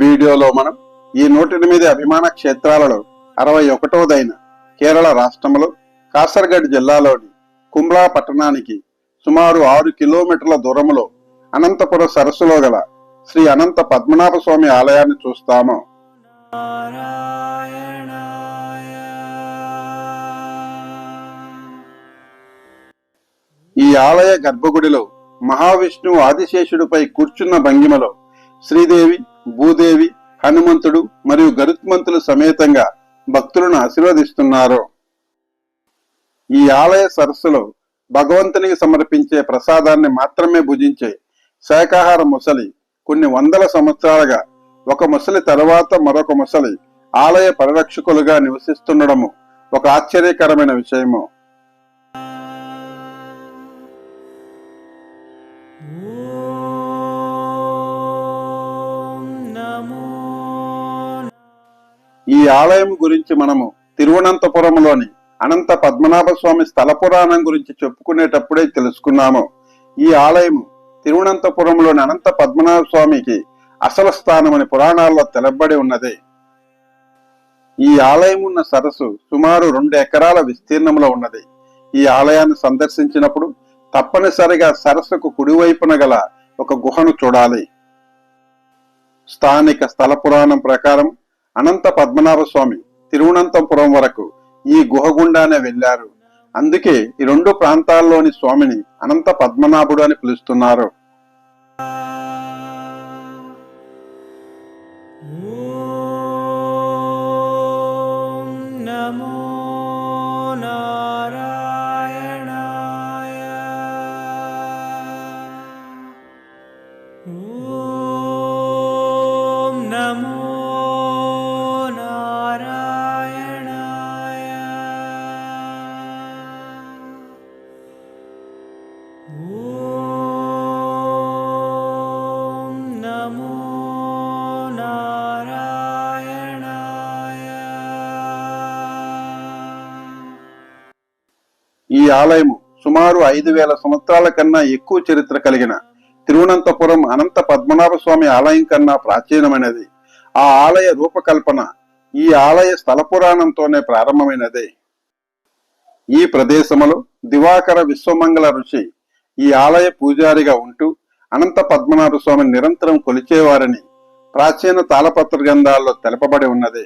వీడియోలో మనం ఈ నూట ఎనిమిది అభిమాన క్షేత్రాలలో అరవై ఒకటోదైన కేరళ రాష్ట్రంలో కాసర్గఢ్ జిల్లాలోని కుమ్లా పట్టణానికి సుమారు ఆరు కిలోమీటర్ల దూరంలో అనంతపుర సరస్సులో గల శ్రీ అనంత పద్మనాభ స్వామి ఆలయాన్ని చూస్తాము. ఈ ఆలయ గర్భగుడిలో మహావిష్ణువు ఆదిశేషుడిపై కూర్చున్న భంగిమలో శ్రీదేవి భూదేవి హనుమంతుడు మరియు గరుత్మంతులు సమేతంగా భక్తులను ఆశీర్వదిస్తున్నారు. ఈ ఆలయ సరస్సులో భగవంతునికి సమర్పించే ప్రసాదాన్ని మాత్రమే భుజించే శాఖాహార ముసలి కొన్ని వందల సంవత్సరాలుగా ఒక ముసలి తరువాత మరొక ముసలి ఆలయ పరిరక్షకులుగా నివసిస్తుండడము ఒక ఆశ్చర్యకరమైన విషయము. ఈ ఆలయం గురించి మనము తిరువనంతపురంలోని అనంత పద్మనాభ స్వామి స్థల పురాణం గురించి చెప్పుకునేటప్పుడే తెలుసుకున్నాము. ఈ ఆలయం తిరువనంతపురంలోని అనంత పద్మనాభ స్వామికి అసలు స్థానమని పురాణాల్లో తెలబడి ఉన్నది. ఈ ఆలయం ఉన్న సరస్సు సుమారు రెండు ఎకరాల విస్తీర్ణంలో ఉన్నది. ఈ ఆలయాన్ని సందర్శించినప్పుడు తప్పనిసరిగా సరస్సుకు కుడివైపున గల ఒక గుహను చూడాలి. స్థానిక స్థల పురాణం ప్రకారం అనంత పద్మనాభ స్వామి తిరువనంతపురం వరకు ఈ గుహ గుండానే వెళ్ళారు అందుకే ఈ రెండు ప్రాంతాల్లోని స్వామిని అనంత పద్మనాభుడు అని పిలుస్తున్నారు. ఈ ఆలయము సుమారు ఐదు వేల సంవత్సరాల కన్నా ఎక్కువ చరిత్ర కలిగిన తిరువనంతపురం అనంత పద్మనాభ స్వామి ఆలయం కన్నా ప్రాచీనమైనది. ఆ ఆలయ రూపకల్పన ఈ ఆలయ స్థల పురాణంతోనే ప్రారంభమైనది. ఈ ప్రదేశములో దివాకర విశ్వమంగళ ఋషి ఈ ఆలయ పూజారిగా ఉంటూ అనంత పద్మనాభ స్వామి నిరంతరం కొలిచేవారని ప్రాచీన తాళపత్ర గ్రంథాల్లో తెలపబడి ఉన్నది.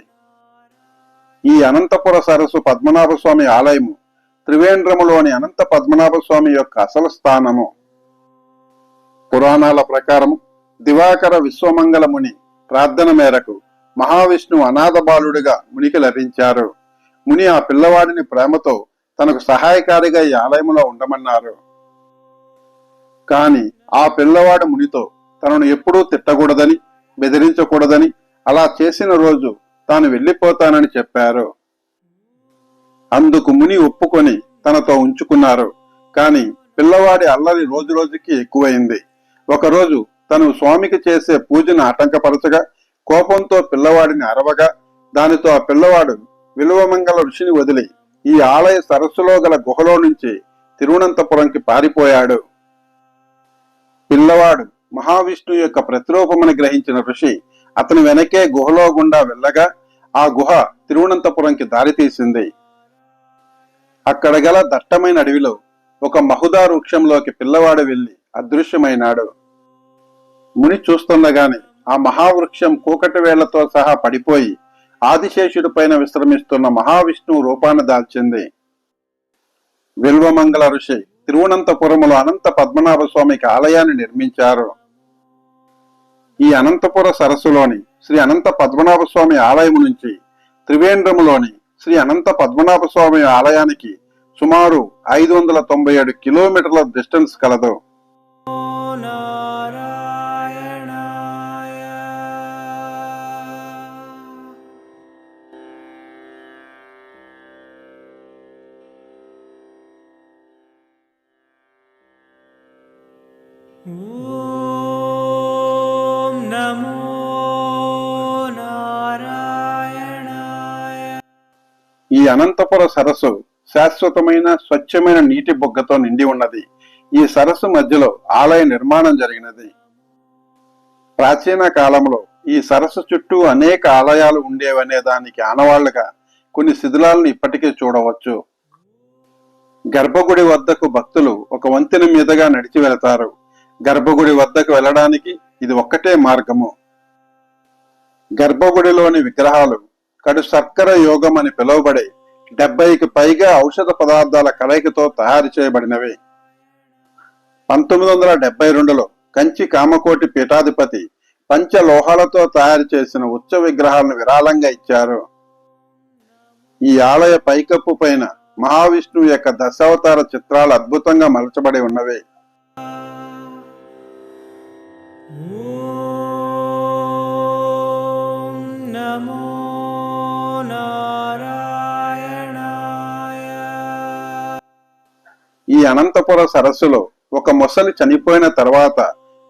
ఈ అనంతపుర సరస్సు పద్మనాభ స్వామి ఆలయము త్రివేంద్రములోని అనంత పద్మనాభ స్వామి యొక్క అసలు స్థానము. పురాణాల ప్రకారం దివాకర విశ్వమంగళ ముని ప్రార్థన మేరకు మహావిష్ణువు అనాథ బాలుడిగా మునికి లభించారు. ముని ఆ పిల్లవాడిని ప్రేమతో తనకు సహాయకారిగా ఈ ఆలయంలో ఉండమన్నారు. కాని ఆ పిల్లవాడు మునితో తనను ఎప్పుడూ తిట్టకూడదని బెదిరించకూడదని అలా చేసిన రోజు తాను వెళ్ళిపోతానని చెప్పారు. అందుకు ముని ఒప్పుకొని తనతో ఉంచుకున్నారు. కాని పిల్లవాడి అల్లరి రోజు రోజుకి ఎక్కువైంది. ఒకరోజు తను స్వామికి చేసే పూజను ఆటంకపరచగా కోపంతో పిల్లవాడిని అరవగా దానితో ఆ పిల్లవాడు విలువమంగళ ఋషిని వదిలి ఈ ఆలయ సరస్సులో గల గుహలో నుంచి తిరువనంతపురంకి పారిపోయాడు. పిల్లవాడు మహావిష్ణు యొక్క ప్రతిరూపమని గ్రహించిన ఋషి అతని వెనకే గుహలో గుండా వెళ్ళగా ఆ గుహ తిరువనంతపురంకి దారితీసింది. అక్కడ గల దట్టమైన అడవిలో ఒక మహుదా వృక్షంలోకి పిల్లవాడు వెళ్ళి అదృశ్యమైనాడు. ముని చూస్తుండగానే ఆ మహావృక్షం కూకటి వేళ్ళతో సహా పడిపోయి ఆదిశేషుడి పైన విశ్రమిస్తున్న మహావిష్ణువు రూపాన్ని దాల్చింది. విల్వమంగళ ఋషి తిరువనంతపురములో అనంత పద్మనాభ స్వామికి ఆలయాన్ని నిర్మించారు. ఈ అనంతపుర సరస్సులోని శ్రీ అనంత పద్మనాభ స్వామి ఆలయం నుంచి త్రివేంద్రములోని శ్రీ అనంత పద్మనాభ స్వామి ఆలయానికి సుమారు ఐదు వందల తొంభై ఏడు కిలోమీటర్ల డిస్టెన్స్ కలదు Ooh. అనంతపుర సరస్సు శాశ్వతమైన స్వచ్ఛమైన నీటి బొగ్గతో నిండి ఉన్నది. ఈ సరస్సు మధ్యలో ఆలయ నిర్మాణం జరిగినది. ప్రాచీన కాలంలో ఈ సరస్సు చుట్టూ అనేక ఆలయాలు ఉండేవనే దానికి ఆనవాళ్ళుగా కొన్ని శిథిలాలను ఇప్పటికే చూడవచ్చు. గర్భగుడి వద్దకు భక్తులు ఒక వంతెన మీదుగా నడిచి వెళతారు. గర్భగుడి వద్దకు వెళ్ళడానికి ఇది ఒక్కటే మార్గము. గర్భగుడిలోని విగ్రహాలు కడు సర్కర యోగం అని పిలువబడే డెబ్బైకి పైగా ఔషధ పదార్థాల కలయికతో తయారు చేయబడినవి. పంతొమ్మిది వందల డెబ్బై రెండులో కంచి కామకోటి పీఠాధిపతి పంచలోహాలతో తయారు చేసిన ఉచ్చ విగ్రహాలను విరాళంగా ఇచ్చారు. ఈ ఆలయ పైకప్పు పైన మహావిష్ణువు యొక్క దశావతార చిత్రాలు అద్భుతంగా మలచబడి ఉన్నవి. ఈ అనంతపుర సరస్సులో ఒక మొసలి చనిపోయిన తర్వాత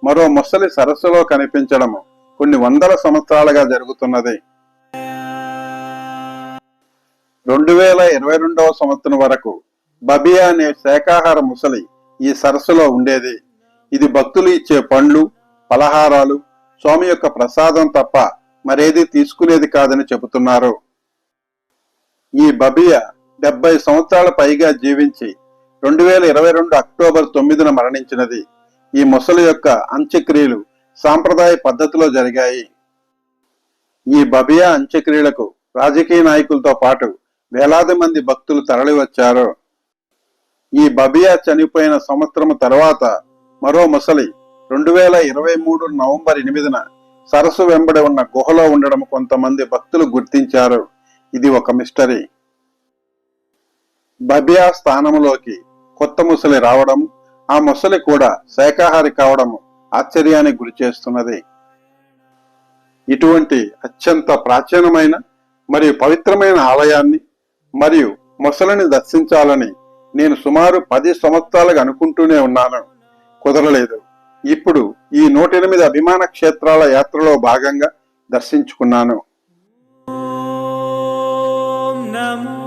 మరో మొసలి సరస్సులో కనిపించడము కొన్ని వందల సంవత్సరాలుగా జరుగుతున్నది. రెండు వేల ఇరవై రెండవ సంవత్సరం వరకు బబియా అనే శాకాహార ముసలి ఈ సరస్సులో ఉండేది. ఇది భక్తులు ఇచ్చే పండ్లు పలహారాలు స్వామి యొక్క ప్రసాదం తప్ప మరేది తీసుకునేది కాదని చెబుతున్నారు. ఈ బబియా డెబ్బై సంవత్సరాల పైగా జీవించి రెండు వేల ఇరవై రెండు అక్టోబర్ తొమ్మిదిన మరణించినది. ఈ ముసలి యొక్క అంత్యక్రియలు సాంప్రదాయ పద్ధతిలో జరిగాయి. ఈ బబియా అంత్యక్రియలకు రాజకీయ నాయకులతో పాటు వేలాది మంది భక్తులు తరలివచ్చారు. ఈ బబియా చనిపోయిన సంవత్సరం తర్వాత మరో ముసలి రెండు వేల ఇరవై మూడు నవంబర్ ఎనిమిదిన సరస్సు వెంబడి ఉన్న గుహలో ఉండడం కొంతమంది భక్తులు గుర్తించారు. ఇది ఒక మిస్టరీ. బబియా స్థానంలోకి కొత్త ముసలి రావడం ఆ ముసలి కూడా శాఖాహారి కావడం ఆశ్చర్యానికి గురి చేస్తున్నది. ఇటువంటి అత్యంత ప్రాచీనమైన మరియు పవిత్రమైన ఆలయాన్ని మరియు ముసలిని దర్శించాలని నేను సుమారు పది సంవత్సరాలుగా అనుకుంటూనే ఉన్నాను. కుదరలేదు. ఇప్పుడు ఈ నూట ఎనిమిది అభిమాన క్షేత్రాల యాత్రలో భాగంగా దర్శించుకున్నాను. నమో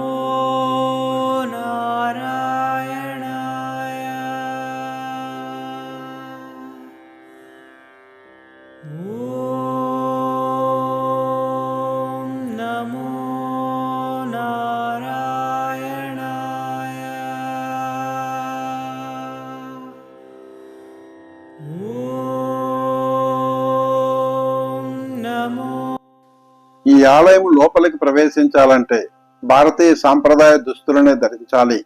ఈ ఆలయం లోపలికి ప్రవేశించాలంటే భారతీయ సాంప్రదాయ దుస్తులనే ధరించాలి.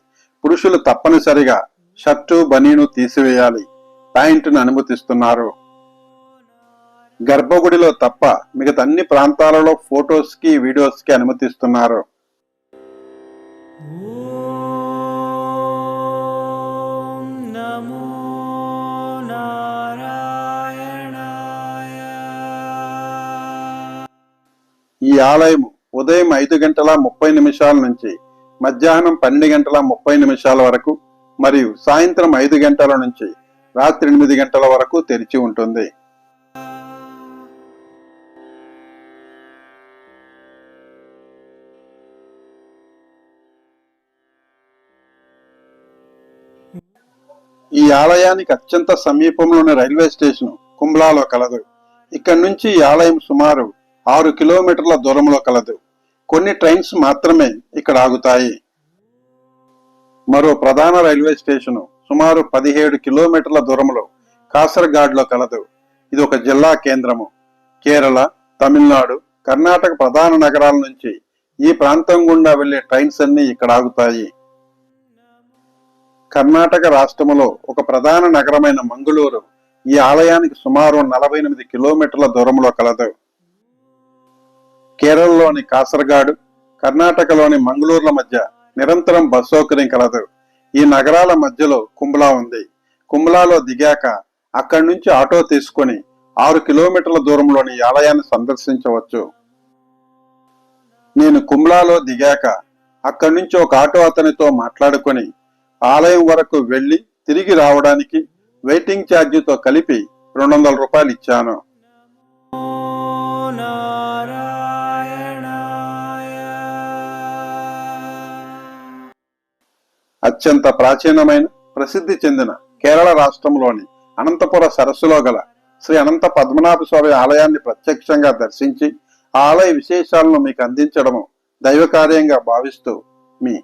పురుషులు తప్పనిసరిగా షర్టు బనీను తీసివేయాలి. ప్యాంటును అనుమతిస్తున్నారు. గర్భగుడిలో తప్ప మిగతా అన్ని ప్రాంతాలలో ఫొటోస్కి వీడియోస్కి అనుమతిస్తున్నారు ఆలయం ఉదయం ఐదు గంటల ముప్పై నిమిషాల నుంచి మధ్యాహ్నం పన్నెండు గంటల ముప్పై నిమిషాల వరకు మరియు సాయంత్రం ఐదు గంటల నుంచి రాత్రి ఎనిమిది గంటల వరకు తెరిచి ఉంటుంది. ఈ ఆలయానికి అత్యంత సమీపంలోని రైల్వే స్టేషన్ కుంబ్లాలో కలదు. ఇక్కడి నుంచి ఈ ఆలయం సుమారు ఆరు కిలోమీటర్ల దూరంలో కలదు. కొన్ని ట్రైన్స్ మాత్రమే ఇక్కడ ఆగుతాయి. మరో ప్రధాన రైల్వే స్టేషను సుమారు పదిహేడు కిలోమీటర్ల దూరంలో కాసర్గాడ్లో కలదు. ఇది ఒక జిల్లా కేంద్రము. కేరళ తమిళనాడు కర్ణాటక ప్రధాన నగరాల నుంచి ఈ ప్రాంతం గుండా వెళ్ళే ట్రైన్స్ అన్ని ఇక్కడ ఆగుతాయి. కర్ణాటక రాష్ట్రములో ఒక ప్రధాన నగరమైన మంగళూరు ఈ ఆలయానికి సుమారు నలభై ఎనిమిది కిలోమీటర్ల దూరంలో కలదు. కేరళలోని కాసరగాడు కర్ణాటకలోని మంగళూరుల మధ్య నిరంతరం బస్ సౌకర్యం కలదు. ఈ నగరాల మధ్యలో కుంబ్లా ఉంది. కుంబ్లాలో దిగాక అక్కడి నుంచి ఆటో తీసుకొని ఆరు కిలోమీటర్ల దూరంలోని ఆలయాన్ని సందర్శించవచ్చు. నేను కుంబ్లాలో దిగాక అక్కడి నుంచి ఒక ఆటో అతనితో మాట్లాడుకొని ఆలయం వరకు వెళ్ళి తిరిగి రావడానికి వెయిటింగ్ ఛార్జీతో కలిపి రెండు వందల రూపాయలు ఇచ్చాను. అత్యంత ప్రాచీనమైన ప్రసిద్ధి చెందిన కేరళ రాష్ట్రంలోని అనంతపుర సరస్సులో గల శ్రీ అనంత పద్మనాభ స్వామి ఆలయాన్ని ప్రత్యక్షంగా దర్శించి ఆ ఆలయ విశేషాలను మీకు అందించడము దైవ కార్యంగా భావిస్తూ మీ